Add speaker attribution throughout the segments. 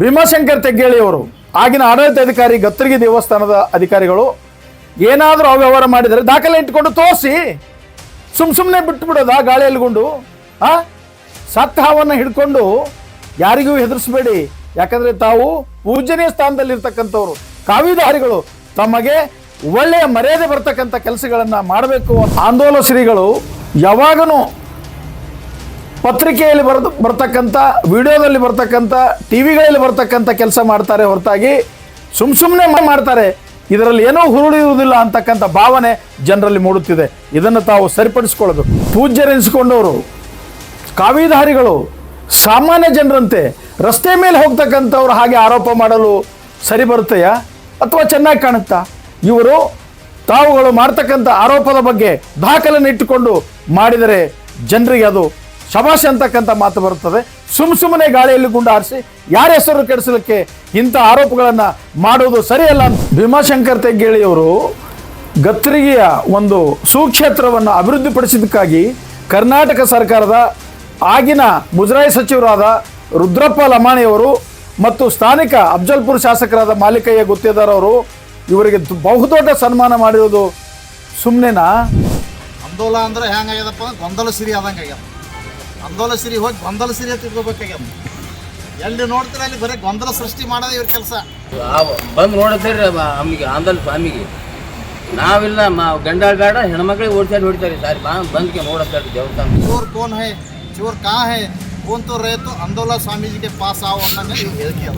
Speaker 1: ಭೀಮಾಶಂಕರ್ ತೆಗ್ಗೇಳಿ ಅವರು, ಆಗಿನ ಆಡಳಿತ ಅಧಿಕಾರಿ ಗತ್ತರಿಗೆ ದೇವಸ್ಥಾನದ ಅಧಿಕಾರಿಗಳು ಏನಾದರೂ ಅವ್ಯವಹಾರ ಮಾಡಿದರೆ ದಾಖಲೆ ಇಟ್ಕೊಂಡು ತೋರಿಸಿ. ಸುಮ್ ಸುಮ್ಮನೆ ಬಿಟ್ಟು ಬಿಡೋದ ಗಾಳಿಯಲ್ಲಿಗೊಂಡು ಆ? ಸತ್ತ ಹಾವನ್ನು ಹಿಡ್ಕೊಂಡು ಯಾರಿಗೂ ಹೆದರಿಸಬೇಡಿ. ಯಾಕಂದ್ರೆ ತಾವು ಪೂಜನೀಯ ಸ್ಥಾನದಲ್ಲಿರ್ತಕ್ಕಂಥವ್ರು. ಕಾವಿಧಾರಿಗಳು ತಮಗೆ ಒಳ್ಳೆಯ ಮರ್ಯಾದೆ ಬರ್ತಕ್ಕಂಥ ಕೆಲಸಗಳನ್ನು ಮಾಡಬೇಕು ಆಂದೋಲನ ಶ್ರೀಗಳು ಯಾವಾಗನೂ ಪತ್ರಿಕೆಯಲ್ಲಿ ಬರ್ ಬರ್ತಕ್ಕಂಥ, ವಿಡಿಯೋದಲ್ಲಿ ಬರ್ತಕ್ಕಂಥ ಟಿ ವಿಗಳಲ್ಲಿ ಬರ್ತಕ್ಕಂಥ ಕೆಲಸ ಮಾಡ್ತಾರೆ ಹೊರತಾಗಿ ಸುಮ್ ಸುಮ್ಮನೆ ಮಾಡ್ತಾರೆ. ಇದರಲ್ಲಿ ಏನೋ ಹುರುಳಿರುವುದಿಲ್ಲ ಅಂತಕ್ಕಂಥ ಭಾವನೆ ಜನರಲ್ಲಿ ಮೂಡುತ್ತಿದೆ. ಇದನ್ನು ತಾವು ಸರಿಪಡಿಸ್ಕೊಳ್ಳೋದು ಪೂಜ್ಯರೆನಿಸಿಕೊಂಡವರು ಕಾವಿಧಾರಿಗಳು, ಸಾಮಾನ್ಯ ಜನರಂತೆ ರಸ್ತೆ ಮೇಲೆ ಹೋಗ್ತಕ್ಕಂಥವ್ರು ಹಾಗೆ ಆರೋಪ ಮಾಡಲು ಸರಿ ಬರುತ್ತೆಯಾ? ಅಥವಾ ಚೆನ್ನಾಗಿ ಕಾಣುತ್ತಾ? ಇವರು ತಾವುಗಳು ಮಾಡ್ತಕ್ಕಂಥ ಆರೋಪದ ಬಗ್ಗೆ ದಾಖಲೆಯನ್ನು ಇಟ್ಟುಕೊಂಡು ಮಾಡಿದರೆ ಜನರಿಗೆ ಅದು ಶಬಾಷ್ ಅಂತಕ್ಕಂಥ ಮಾತು ಬರುತ್ತದೆ. ಸುಮ್ ಸುಮ್ಮನೆ ಗಾಳಿಯಲ್ಲಿ ಗುಂಡು ಹಾರಿಸಿ, ಯಾರ ಹೆಸರು ಕೆಡಿಸಲಿಕ್ಕೆ ಇಂಥ ಆರೋಪಗಳನ್ನು ಮಾಡುವುದು ಸರಿಯಲ್ಲ ಭೀಮಾಶಂಕರ್ ತೆಗ್ಗೇಳಿಯವರು ಗತ್ರಿಗೆಯ ಒಂದು ಸುಕ್ಷೇತ್ರವನ್ನು ಅಭಿವೃದ್ಧಿಪಡಿಸಿದ್ದಕ್ಕಾಗಿ ಕರ್ನಾಟಕ ಸರ್ಕಾರದ ಆಗಿನ ಮುಜರಾಯಿ ಸಚಿವರಾದ ರುದ್ರಪ್ಪ ಲಮಾಣಿಯವರು ಮತ್ತು ಸ್ಥಾನಿಕ ಅಫ್ಜಲ್ಪುರ್ ಶಾಸಕರಾದ ಮಾಲಿಕಯ್ಯ ಗುತ್ತೇದಾರ್ ಅವರು ಇವರಿಗೆ ಬಹುದೊಡ್ಡ ಸನ್ಮಾನ ಮಾಡಿರೋದು ಸುಮ್ಮನೆನಾ
Speaker 2: ಆಂದೋಲನ ಅಂದ್ರೆ ಹೆಂಗಾಗ್ಯದಪ್ಪ ಗೊಂದಲ ಸಿರಿ ಆದಂಗೆ ಆಗ್ಯದ ಅಂದೋಲ ಸಿರಿ ಹೋಗಿ ಗೊಂದಲ ಸಿರಿ ಅಂತ ಇಟ್ಕೋಬೇಕಾಗ್ಯದ. ಎಲ್ಲಿ ನೋಡ್ತೀರ ಅಲ್ಲಿ ಬರೀ ಗೊಂದಲ ಸೃಷ್ಟಿ ಮಾಡೋದೇ ಇವ್ರ ಕೆಲಸ.
Speaker 3: ಬಂದು ನೋಡ್ತೀರಿ ಅಮ್ಮಿಗೆ ಆಂದಲ್ ಸ್ವಾಮಿಗೆ ನಾವಿಲ್ಲ ಮಾ ಗಂಡ ಬೇಡ ಹೆಣ್ಮಕ್ಳಿಗೆ ಓಡಿಸಿ ನೋಡ್ತಾರೆ ಸಾರಿ ಬಾ ಬಂದ್ಕೆ ನೋಡತ್ತಾರೆ ದೇವಸ್ಥಾನ.
Speaker 2: ಚೋರ್ ಕೋನ್ ಹೇ ಚೋರ್ ಕಾ ಹೇ ಕೋನ್ ತೋ ರೇ ತೋ ಅಂದೋಲ ಸ್ವಾಮೀಜಿಗೆ ಪಾಸ್ ಆವು ಅನ್ನಂಗೆ ಇವ್ರು ಹೇಳಿಕೆ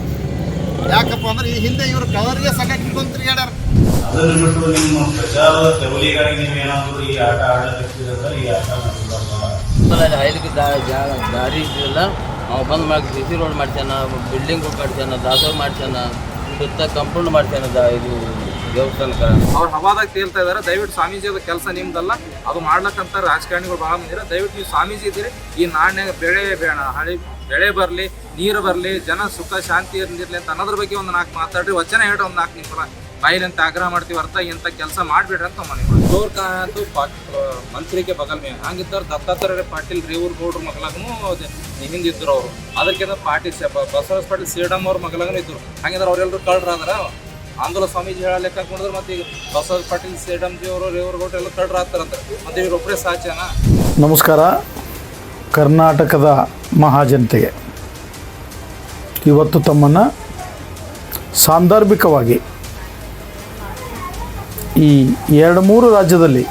Speaker 2: ಯಾಕಪ್ಪ ಅಂದ್ರೆ ಈ ಹಿಂದೆ ಇವರು ಕವರ್ಗೆ ಸಕಟ್ ಕಿತ್ಕೊಂಡ್ ಹೇಳ್ಯಾರ.
Speaker 4: ಅದನ್ನ ಬಿಟ್ಟು ನಿಮ್ಮ ಪ್ರಚಾರದ ತೆವಲಿಗಾಗಿ ನೀವು ಏನಾದರೂ ಈ ಆಟ ಆಡಲಿಕ್ಕೆ ಈ ಆಟ ನಡೆಸಲ್ಲ
Speaker 3: ಹೈಲಿಕ್ಕೆ ದಾರಿ ಇದ್ದಿಲ್ಲ ಅವ ಬಂದು ಮಾಡಿ ಸಿ ಸಿ ರೋಡ್ ಮಾಡ್ಸ್ಯಾನ ಬಿಲ್ಡಿಂಗ್ ಮಾಡ್ಸ್ಯಾನ ದಾಸೋ ಮಾಡ್ಸ್ಯಾನ, ಸುತ್ತ ಕಂಪೌಂಡ್ ಮಾಡ್ಸ್ಯಾನ ದ- ಇದು ದೇವಸ್ಥಾನಕ್ಕೆ.
Speaker 5: ಅವ್ರು ಹವಾದಾಗ ತೇಲ್ತಾ ಇದಾರೆ, ದಯವಿಟ್ಟು ಸ್ವಾಮೀಜಿ ಅದ ಕೆಲಸ ನಿಮ್ದಲ್ಲ, ಅದು ಮಾಡ್ಲಕ್ಕಂತ ರಾಜಕಾರಣಿಗಳು ಬಹಳ ಮಂದಿರ. ದಯವಿಟ್ಟು ನೀವು ಸ್ವಾಮೀಜಿ ಇದ್ದೀರಿ, ಈ ನಾಣ್ಯ ಬೆಳೆ ಬೇಡ, ಹಳಿ ಬೆಳೆ ಬರಲಿ, ನೀರು ಬರಲಿ, ಜನ ಸುಖ, ಶಾಂತಿ ಇರ್ಲಿ ಅಂತ ಅನ್ನೋದ್ರ ಬಗ್ಗೆ ಒಂದು ನಾಲ್ಕು ಮಾತಾಡ್ರಿ, ವಚನ ಹೇಳ್ರಿ ಒಂದು ನಾಲ್ಕು ನಿಮಿಷ. ಬಾಯಿಲಿ ಅಂತ ಆಗ್ರಹ ಮಾಡ್ತೀವಿ ಅರ್ಥ ಇಂಥ ಕೆಲಸ ಮಾಡಿಬಿಡ್ರಿ ಅಂತ ಮನೆ ಚೋರ್ ಕಾಂತು ಮಂತ್ರಿಗೆ ಬಗಲ್ ಮೇಲೆ ಹಂಗಿದ್ದವ್ರು ದತ್ತಾತ್ರೇಯ ಪಾಟೀಲ್ ರೇವೂರ್ ಗೌಡ್ರ ಮಗಳಗೂ ಹಿಂದಿದ್ರು ಅವರು. ಅದಕ್ಕಿಂತ ಪಾಟೀಲ್ ಬಸವರಾಜ ಪಾಟೀಲ್ ಸೇಡಮ್ ಅವ್ರ ಮಗಲಾಗೂ ಇದ್ರು. ಹಂಗಿದ್ರೆ ಅವರೆಲ್ಲರೂ ಕಳ್ರಾದ್ರ ಆಂದೋಲ ಸ್ವಾಮೀಜಿ ಹೇಳ ಲೆಕ್ಕ ಹಾಕೊಂಡ್ರೆ ಮತ್ತೆ ಈಗ ಬಸವರಾಜ ಪಾಟೀಲ್ ಸೇಡಮ್ಜಿ ಅವರು ರೇವೂರ್ ಗೌಡ್ರ ಎಲ್ಲ ಕಳ್ರಾಗ್ತಾರಂತ ಮತ್ತೆ ಇವ್ರೊಬ್ಬರೇ ಸಾಚನ
Speaker 1: ನಮಸ್ಕಾರ. ಕರ್ನಾಟಕದ ಮಹಾಜನತೆಗೆ. ಇವತ್ತು ತಮ್ಮನ್ನು ಸಾಂದರ್ಭಿಕವಾಗಿ ಈ ಎರಡು ಮೂರು ರಾಜ್ಯದಲ್ಲಿ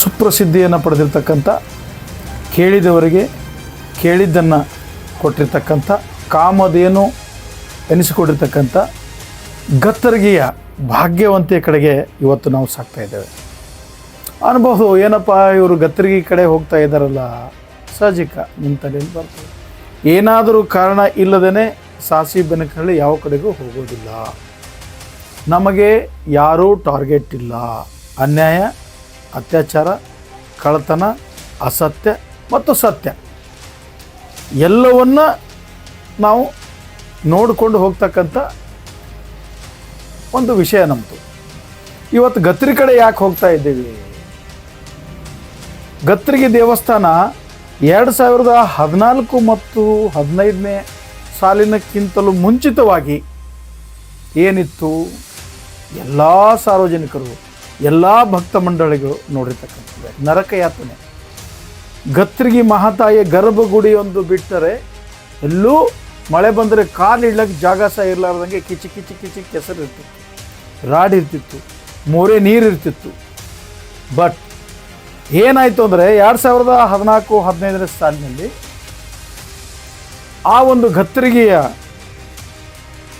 Speaker 1: ಸುಪ್ರಸಿದ್ಧಿಯನ್ನು ಪಡೆದಿರ್ತಕ್ಕಂಥ, ಕೇಳಿದವರಿಗೆ ಕೇಳಿದ್ದನ್ನು ಕೊಟ್ಟಿರ್ತಕ್ಕಂಥ, ಕಾಮಧೇನು ಎನಿಸಿಕೊಂಡಿರ್ತಕ್ಕಂಥ ಗತ್ತರಿಗೆಯ ಭಾಗ್ಯವಂತೆಯ ಕಡೆಗೆ ಇವತ್ತು ನಾವು ಸಾಕ್ತಾ ಇದ್ದೇವೆ. ಏನಪ್ಪ ಇವರು ಗತ್ತರಿಗೆ ಕಡೆ ಹೋಗ್ತಾ ಇದ್ದಾರಲ್ಲ ಸಹಜಿಕ ನಿಮ್ಮ ತಲೆಯಲ್ಲಿ ಬರ್ತದೆ. ಏನಾದರೂ ಕಾರಣ ಇಲ್ಲದೇ ಸಾಸಿ ಬೆನಕಲ್ಲಿ ಯಾವ ಕಡೆಗೂ ಹೋಗೋದಿಲ್ಲ. ನಮಗೆ ಯಾರೂ ಟಾರ್ಗೆಟ್ ಇಲ್ಲ. ಅನ್ಯಾಯ, ಅತ್ಯಾಚಾರ, ಕಳ್ಳತನ, ಅಸತ್ಯ ಮತ್ತು ಸತ್ಯ. ಎಲ್ಲವನ್ನ ನಾವು ನೋಡಿಕೊಂಡು ಹೋಗ್ತಕ್ಕಂಥ ಒಂದು ವಿಷಯ ನಮ್ಮದು ಇವತ್ತು ಗತ್ರಿ ಕಡೆ ಯಾಕೆ ಹೋಗ್ತಾ ಇದ್ದೀವಿ? ಗತ್ರಿಗೆ ದೇವಸ್ಥಾನ ಎರಡು ಸಾವಿರದ ಹದಿನಾಲ್ಕು ಮತ್ತು ಹದಿನೈದನೇ ಸಾಲಿನಕ್ಕಿಂತಲೂ ಮುಂಚಿತವಾಗಿ ಏನಿತ್ತು? ಎಲ್ಲ ಸಾರ್ವಜನಿಕರು, ಎಲ್ಲ ಭಕ್ತ ಮಂಡಳಿಗಳು ನೋಡಿರ್ತಕ್ಕಂಥದ್ದು. ನರಕ ಯಾತನೆ ಗತ್ರಿಗೆ ಮಹಾತಾಯಿಯ ಗರ್ಭಗುಡಿಯೊಂದು ಬಿಟ್ಟರೆ ಎಲ್ಲೂ ಮಳೆ ಬಂದರೆ ಕಾಲು ಇಡ್ಲಕ್ಕೆ ಜಾಗ ಸಹ ಇರಲಾರ್ದಂಗೆ ಕಿಚಿ ಕಿಚಿ ಕಿಚಿ ಕೆಸರು ಇರ್ತಿತ್ತು. ರಾಡ್ ಇರ್ತಿತ್ತು, ಮೋರೆ ನೀರು ಇರ್ತಿತ್ತು. ಬಟ್ ಏನಾಯಿತು ಅಂದರೆ ಎರಡು ಸಾವಿರದ ಹದಿನಾಲ್ಕು ಹದಿನೈದನೇ ಸಾಲಿನಲ್ಲಿ ಆ ಒಂದು ಗತ್ತರಿಗೆಯ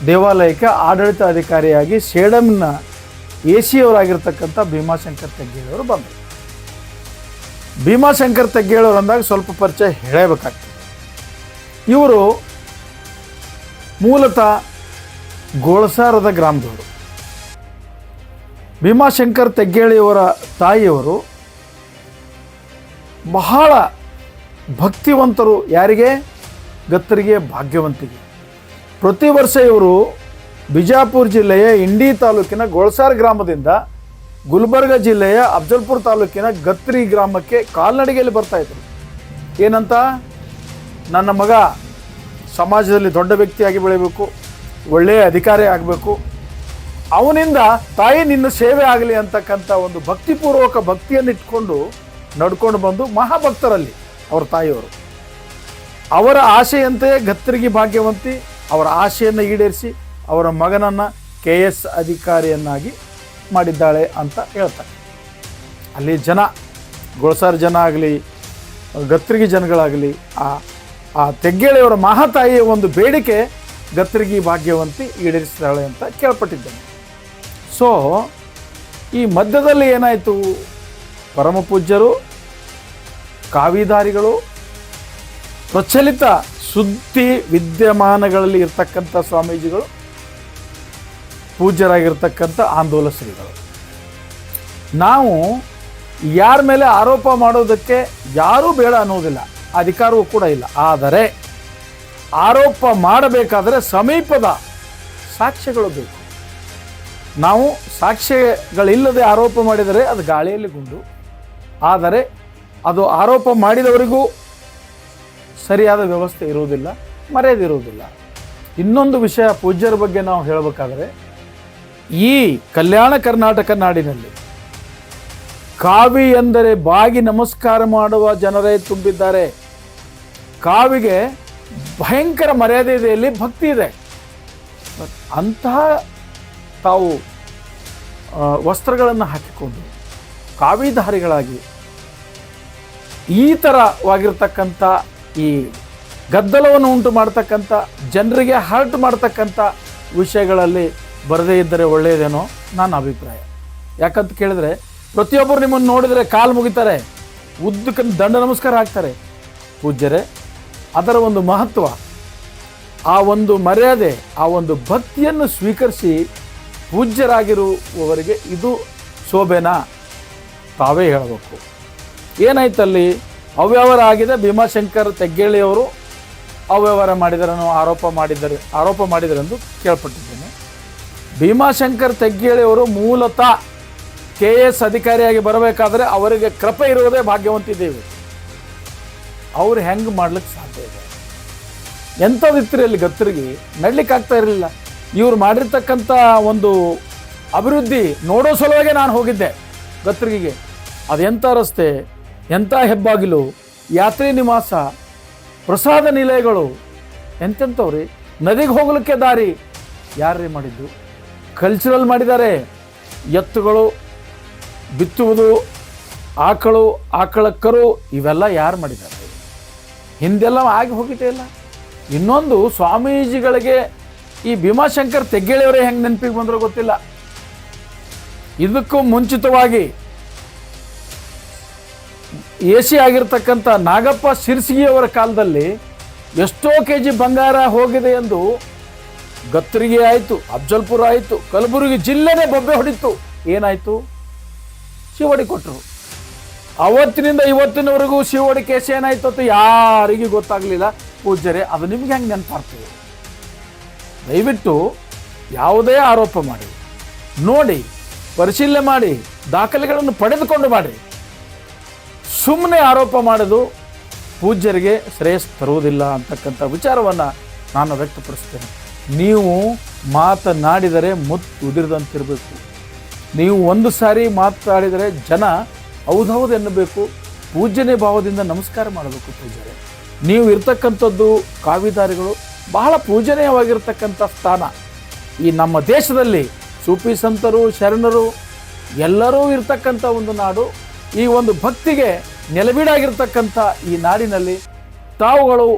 Speaker 1: ದೇವಾಲಯಕ್ಕೆ ಆಡಳಿತಾಧಿಕಾರಿಯಾಗಿ ಸೇಡಮ್ನ ಎ ಸಿ ಅವರಾಗಿರ್ತಕ್ಕಂಥ ಭೀಮಾಶಂಕರ್ ತೆಗ್ಗೇಳವರು ಬಂದರು. ಭೀಮಾಶಂಕರ್ ತೆಗ್ಗೇಳವರು ಅಂದಾಗ ಸ್ವಲ್ಪ ಪರಿಚಯ ಹೇಳಬೇಕಾಗ್ತದೆ. ಇವರು ಮೂಲತಃ ಗೋಳಸಾರದ ಗ್ರಾಮದವರು. ಭೀಮಾಶಂಕರ್ ತೆಗ್ಗೇಳಿಯವರ ತಾಯಿಯವರು ಬಹಳ ಭಕ್ತಿವಂತರು ಯಾರಿಗೆ? ಗತ್ತರಿಗೆ, ಭಾಗ್ಯವಂತಿಗೆ. ಪ್ರತಿ ವರ್ಷ ಇವರು ಬಿಜಾಪುರ ಜಿಲ್ಲೆಯ ಇಂಡಿ ತಾಲೂಕಿನ ಗೋಳ್ಸಾರ್ ಗ್ರಾಮದಿಂದ ಗುಲ್ಬರ್ಗ ಜಿಲ್ಲೆಯ ಅಫ್ಜಲ್ಪುರ ತಾಲೂಕಿನ ಗತ್ರಿ ಗ್ರಾಮಕ್ಕೆ ಕಾಲ್ನಡಿಗೆಯಲ್ಲಿ ಬರ್ತಾ ಇದ್ರು. ಏನಂತ? ನನ್ನ ಮಗ ಸಮಾಜದಲ್ಲಿ ದೊಡ್ಡ ವ್ಯಕ್ತಿಯಾಗಿ ಬೆಳಿಬೇಕು, ಒಳ್ಳೆಯ ಅಧಿಕಾರಿ ಆಗಬೇಕು. ಅವನಿಂದ ತಾಯಿ ನಿನ್ನ ಸೇವೆ ಆಗಲಿ ಅಂತಕ್ಕಂಥ ಒಂದು ಭಕ್ತಿಪೂರ್ವಕ ಭಕ್ತಿಯನ್ನು ಇಟ್ಕೊಂಡು ನಡ್ಕೊಂಡು ಬಂದು ಮಹಾಭಕ್ತರಲ್ಲಿ ಅವರ ತಾಯಿಯವರು. ಅವರ ಆಶೆಯಂತೆ ಗತ್ತರಿಗೆ ಭಾಗ್ಯವಂತಿ ಅವರ ಆಶೆಯನ್ನು ಈಡೇರಿಸಿ ಅವರ ಮಗನನ್ನು ಕೆ ಎಸ್ ಅಧಿಕಾರಿಯನ್ನಾಗಿ ಮಾಡಿದ್ದಾಳೆ ಅಂತ ಹೇಳ್ತಾರೆ. ಅಲ್ಲಿ ಜನ, ಗೊಳಸಾರ್ ಜನ ಆಗಲಿ, ಗತ್ರಿಗಿ ಜನಗಳಾಗಲಿ, ಆ ಆ ತೆಗ್ಗೇಳಿಯವರ ಮಹಾತಾಯಿಯ ಒಂದು ಬೇಡಿಕೆ ಗತ್ರಿಗಿ ಭಾಗ್ಯವಂತಿ ಈಡೇರಿಸಿದ್ದಾಳೆ ಅಂತ ಕೇಳ್ಪಟ್ಟಿದ್ದೇನೆ. ಸೊ ಈ ಮಧ್ಯದಲ್ಲಿ ಏನಾಯಿತು? ಪರಮಪೂಜ್ಯರು, ಕಾವಿದಾರಿಗಳು, ಪ್ರಚಲಿತ ಸುದ್ದಿ ವಿದ್ಯಮಾನಗಳಲ್ಲಿ ಇರ್ತಕ್ಕಂಥ ಸ್ವಾಮೀಜಿಗಳು, ಪೂಜ್ಯರಾಗಿರ್ತಕ್ಕಂಥ ಆಂದೋಲ ಶ್ರೀಗಳು ನಾವು ಯಾರ ಮೇಲೆ ಆರೋಪ ಮಾಡೋದಕ್ಕೆ ಯಾರೂ ಬೇಡ ಅನ್ನೋದಿಲ್ಲ, ಅಧಿಕಾರವೂ ಕೂಡ ಇಲ್ಲ. ಆದರೆ ಆರೋಪ ಮಾಡಬೇಕಾದರೆ ಸಮೀಪದ ಸಾಕ್ಷ್ಯಗಳು ಬೇಕು. ನಾವು ಸಾಕ್ಷ್ಯಗಳಿಲ್ಲದೆ ಆರೋಪ ಮಾಡಿದರೆ ಅದು ಗಾಳಿಯಲ್ಲಿ ಗುಂಡು. ಆದರೆ ಅದು ಆರೋಪ ಮಾಡಿದವರಿಗೂ ಸರಿಯಾದ ವ್ಯವಸ್ಥೆ ಇರುವುದಿಲ್ಲ ಮರೆಯದಿರುವುದಿಲ್ಲ ಇನ್ನೊಂದು ವಿಷಯ ಪೂಜ್ಯರ ಬಗ್ಗೆ ನಾವು ಹೇಳಬೇಕಾದ್ರೆ, ಈ ಕಲ್ಯಾಣ ಕರ್ನಾಟಕ ನಾಡಿನಲ್ಲಿ ಕಾವಿ ಎಂದರೆ ಬಾಗಿ ನಮಸ್ಕಾರ ಮಾಡುವ ಜನರೇ ತುಂಬಿದ್ದಾರೆ. ಕಾವಿಗೆ ಭಯಂಕರ ಮರ್ಯಾದೆ ಇದೆ ಇಲ್ಲಿ ಭಕ್ತಿ ಇದೆ. ಅಂತಹ ತಾವು ವಸ್ತ್ರಗಳನ್ನು ಹಾಕಿಕೊಂಡು, ಕಾವಿಧಾರಿಗಳಾಗಿ, ಈ ಥರವಾಗಿರ್ತಕ್ಕಂಥ ಈ ಗದ್ದಲವನ್ನು ಉಂಟು ಮಾಡ್ತಕ್ಕಂಥ, ಜನರಿಗೆ ಹರ್ಟ್ ಮಾಡ್ತಕ್ಕಂಥ ವಿಷಯಗಳಲ್ಲಿ ಬರದೇ ಇದ್ದರೆ ಒಳ್ಳೆಯದೇನೋ ನನ್ನ ಅಭಿಪ್ರಾಯ. ಯಾಕಂತ ಕೇಳಿದ್ರೆ, ಪ್ರತಿಯೊಬ್ಬರು ನಿಮ್ಮನ್ನು ನೋಡಿದರೆ ಕಾಲು ಮುಗಿತಾರೆ, ಉದ್ದಕ್ಕೆ ದಂಡ ನಮಸ್ಕಾರ ಹಾಕ್ತಾರೆ. ಪೂಜ್ಯರೇ, ಅದರ ಒಂದು ಮಹತ್ವ, ಆ ಒಂದು ಮರ್ಯಾದೆ, ಆ ಒಂದು ಭಕ್ತಿಯನ್ನು ಸ್ವೀಕರಿಸಿ ಪೂಜ್ಯರಾಗಿರುವವರಿಗೆ ಇದು ಶೋಭೆನಾ ತಾವೇ ಹೇಳಬೇಕು. ಏನಾಯ್ತಲ್ಲಿ? ಅವ್ಯವಹಾರ ಆಗಿದೆ ಭೀಮಾಶಂಕರ್ ತೆಗ್ಗೇಳಿಯವರು ಅವ್ಯವಹಾರ ಮಾಡಿದರೆ ಆರೋಪ ಮಾಡಿದ್ದಾರೆ, ಆರೋಪ ಮಾಡಿದರೆಂದು ಕೇಳ್ಪಟ್ಟಿದ್ದೇನೆ. ಭೀಮಾಶಂಕರ್ ತೆಗ್ಗೇಳಿಯವರು ಮೂಲತಃ ಕೆ ಎಸ್ ಅಧಿಕಾರಿಯಾಗಿ ಬರಬೇಕಾದ್ರೆ ಅವರಿಗೆ ಕೃಪೆ ಇರುವುದೇ ಭಾಗ್ಯವಂತಿದ್ದೇವೆ. ದೇವಿ ಅವ್ರು ಹೆಂಗೆ ಮಾಡ್ಲಿಕ್ಕೆ ಸಾಧ್ಯ ಇದೆ? ಎಂಥದಿತ್ತು ಅಲ್ಲಿ ಗತ್ತರಿಗೆ ನಡ್ಲಿಕ್ಕೆ ಆಗ್ತಾ ಇರಲಿಲ್ಲ. ಇವ್ರು ಮಾಡಿರ್ತಕ್ಕಂಥ ಒಂದು ಅಭಿವೃದ್ಧಿ ನೋಡೋ ಸಲುವಾಗೆ ನಾನು ಹೋಗಿದ್ದೆ ಗತ್ರಿಗೆಗೆ ಅದೆಂಥ ರಸ್ತೆ? ಎಂಥ ಹೆಬ್ಬಾಗಿಲು, ಯಾತ್ರಿ ನಿವಾಸ, ಪ್ರಸಾದ ನಿಲಯಗಳು, ಎಂತೆಂಥವ್ರಿ? ನದಿಗೆ ಹೋಗಲಿಕ್ಕೆ ದಾರಿ ಯಾರ್ರೀ ಮಾಡಿದ್ದು? ಕಲ್ಚರಲ್ ಮಾಡಿದ್ದಾರೆ. ಎತ್ತುಗಳು, ಬಿತ್ತುವುದು, ಆಕಳು ಆಕಳ ಕರು ಇವೆಲ್ಲ ಯಾರು ಮಾಡಿದ್ದಾರೆ? ಹಿಂದೆಲ್ಲ ಆಗಿ ಹೋಗಿದೆ ಇಲ್ಲ. ಇನ್ನೊಂದು ಸ್ವಾಮೀಜಿಗಳಿಗೆ ಈ ಭೀಮಾಶಂಕರ್ ತೆಗ್ಗೇಳಿಯವರೇ ಹೆಂಗೆ ನೆನಪಿಗೆ ಬಂದರೂ ಗೊತ್ತಿಲ್ಲ. ಇದಕ್ಕೂ ಮುಂಚಿತವಾಗಿ ಎಸಿ ಆಗಿರ್ತಕ್ಕಂಥ ನಾಗಪ್ಪ ಶಿರ್ಸಿಗಿಯವರ ಕಾಲದಲ್ಲಿ ಎಷ್ಟೋ ಕೆ ಜಿ ಬಂಗಾರ ಹೋಗಿದೆ ಎಂದು ಗತ್ತರಿಗೆ ಆಯಿತು, ಅಫ್ಜಲ್ಪುರ ಆಯಿತು, ಕಲಬುರಗಿ ಜಿಲ್ಲೆನೇ ಬೊಬ್ಬೆ ಹೊಡಿತು. ಏನಾಯಿತು? ಶಿವಡಿ ಕೊಟ್ಟರು. ಅವತ್ತಿನಿಂದ ಇವತ್ತಿನವರೆಗೂ ಶಿವಡಿ ಕೇಸ್ ಏನಾಯಿತು ಅಂತ ಯಾರಿಗೂ ಗೊತ್ತಾಗಲಿಲ್ಲ. ಪೂಜ್ಯರೇ, ಅದು ನಿಮ್ಗೆ ಹೆಂಗೆ ನೆನಪಾಗ್ತದೆ? ದಯವಿಟ್ಟು ಯಾವುದೇ ಆರೋಪ ಮಾಡಿ, ನೋಡಿ, ಪರಿಶೀಲನೆ ಮಾಡಿ, ದಾಖಲೆಗಳನ್ನು ಪಡೆದುಕೊಂಡು ಮಾಡಿ ಸುಮ್ಮನೆ ಆರೋಪ ಮಾಡೋದು ಪೂಜ್ಯರಿಗೆ ಶ್ರೇಯಸ್ ತರುವುದಿಲ್ಲ ಅಂತಕ್ಕಂಥ ವಿಚಾರವನ್ನು ನಾನು ವ್ಯಕ್ತಪಡಿಸ್ತೇನೆ. ನೀವು ಮಾತನಾಡಿದರೆ ಮುತ್ತು ಉದಿರದಂತಿರಬೇಕು. ನೀವು ಒಂದು ಸಾರಿ ಮಾತಾಡಿದರೆ ಜನ ಹೌದೌದು ಎನ್ನಬೇಕು. ಪೂಜ್ಯನೇ ಭಾವದಿಂದ ನಮಸ್ಕಾರ ಮಾಡಬೇಕು ಪೂಜ್ಯರೇ. ನೀವು ಇರ್ತಕ್ಕಂಥದ್ದು ಕಾವಿದಾರಿಗಳು ಬಹಳ ಪೂಜನೀಯವಾಗಿರ್ತಕ್ಕಂಥ ಸ್ಥಾನ. ಈ ನಮ್ಮ ದೇಶದಲ್ಲಿ ಸೂಫಿ ಸಂತರು, ಶರಣರು ಎಲ್ಲರೂ ಇರ್ತಕ್ಕಂಥ ಒಂದು ನಾಡು. ಈ ಒಂದು ಭಕ್ತಿಗೆ ನೆಲೆಬೀಡಾಗಿರ್ತಕ್ಕಂಥ ಈ ನಾಡಿನಲ್ಲಿ ತಾವುಗಳು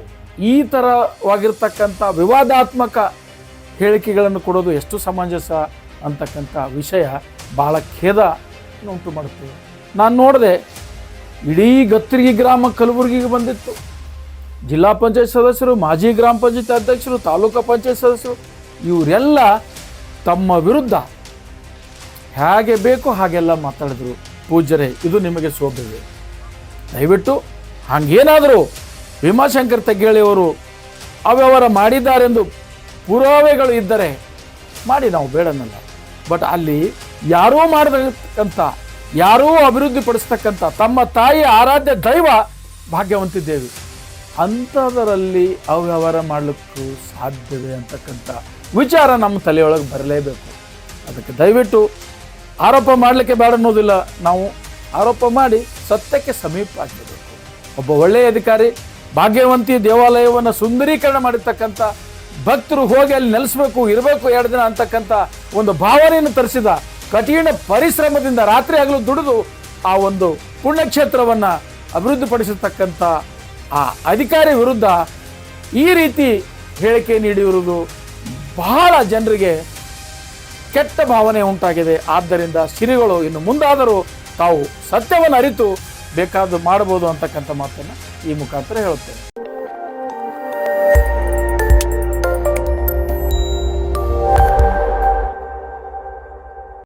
Speaker 1: ಈ ಥರವಾಗಿರ್ತಕ್ಕಂಥ ವಿವಾದಾತ್ಮಕ ಹೇಳಿಕೆಗಳನ್ನು ಕೊಡೋದು ಎಷ್ಟು ಸಮಂಜಸ ಅಂತಕ್ಕಂಥ ವಿಷಯ ಬಹಳ ಖೇದ ಉಂಟು ಮಾಡುತ್ತೆ. ನಾನು ನೋಡಿದೆ ಇಡೀ ಗತ್ತರಿಗೆ ಗ್ರಾಮ ಕಲಬುರಗಿಗೆ ಬಂದಿತ್ತು. ಜಿಲ್ಲಾ ಪಂಚಾಯತ್ ಸದಸ್ಯರು, ಮಾಜಿ ಗ್ರಾಮ ಪಂಚಾಯತ್ ಅಧ್ಯಕ್ಷರು, ತಾಲೂಕು ಪಂಚಾಯತ್ ಸದಸ್ಯರು, ಇವರೆಲ್ಲ ತಮ್ಮ ವಿರುದ್ಧ ಹೇಗೆ ಬೇಕೋ ಹಾಗೆಲ್ಲ ಮಾತಾಡಿದ್ರು. ಪೂಜ್ಯರೇ, ಇದು ನಿಮಗೆ ಶೋಭೆವೆ ದಯವಿಟ್ಟು ಹಾಗೇನಾದರೂ ಭೀಮಾಶಂಕರ್ ತಗ್ಗೇಳಿಯವರು ಅವ್ಯವಹಾರ ಮಾಡಿದ್ದಾರೆಂದು ಪುರಾವೆಗಳು ಇದ್ದರೆ ಮಾಡಿ, ನಾವು ಬೇಡನಲ್ಲ. ಬಟ್ ಅಲ್ಲಿ ಯಾರೂ ಮಾಡತಕ್ಕಂಥ ಯಾರೂ ಅಭಿವೃದ್ಧಿ ಪಡಿಸ್ತಕ್ಕಂಥ ತಮ್ಮ ತಾಯಿ ಆರಾಧ್ಯ ದೈವ ಭಾಗ್ಯವಂತಿದ್ದೇವೆ. ಅಂಥದರಲ್ಲಿ ಅವ್ಯವಹಾರ ಮಾಡಲಿಕ್ಕೂ ಸಾಧ್ಯವೇ ಅಂತಕ್ಕಂಥ ವಿಚಾರ ನಮ್ಮ ತಲೆಯೊಳಗೆ ಬರಲೇಬೇಕು. ಅದಕ್ಕೆ ದಯವಿಟ್ಟು ಆರೋಪ ಮಾಡಲಿಕ್ಕೆ ಬೇಡ ಅನ್ನೋದಿಲ್ಲ. ನಾವು ಆರೋಪ ಮಾಡಿ ಸತ್ಯಕ್ಕೆ ಸಮೀಪ ಆಗಬೇಕು. ಒಬ್ಬ ಒಳ್ಳೆಯ ಅಧಿಕಾರಿ, ಭಾಗ್ಯವಂತಿ ದೇವಾಲಯವನ್ನು ಸುಂದರೀಕರಣ ಮಾಡಿರ್ತಕ್ಕಂಥ ಭಕ್ತರು ಹೋಗಿ ಅಲ್ಲಿ ನೆಲೆಸಬೇಕು, ಇರಬೇಕು ಎರಡು ದಿನ ಅಂತಕ್ಕಂಥ ಒಂದು ಭಾವನೆಯನ್ನು ತರಿಸಿದ ಕಠಿಣ ಪರಿಶ್ರಮದಿಂದ ರಾತ್ರಿ ಹಗಲು ದುಡಿದು ಆ ಒಂದು ಪುಣ್ಯಕ್ಷೇತ್ರವನ್ನು ಅಭಿವೃದ್ಧಿಪಡಿಸತಕ್ಕಂಥ ಆ ಅಧಿಕಾರಿ ವಿರುದ್ಧ ಈ ರೀತಿ ಹೇಳಿಕೆ ನೀಡಿರುವುದು ಬಹಳ ಜನರಿಗೆ ಕೆಟ್ಟ ಭಾವನೆ ಉಂಟಾಗಿದೆ. ಆದ್ದರಿಂದ ಸಿರಿಗಳು ಇನ್ನು ಮುಂದಾದರೂ ತಾವು ಸತ್ಯವನ್ನು ಅರಿತು ಬೇಕಾದ ಮಾಡಬಹುದು ಅಂತಕ್ಕಂಥ ಮಾತನ್ನು ಈ ಮುಖಾಂತರ ಹೇಳುತ್ತೇನೆ.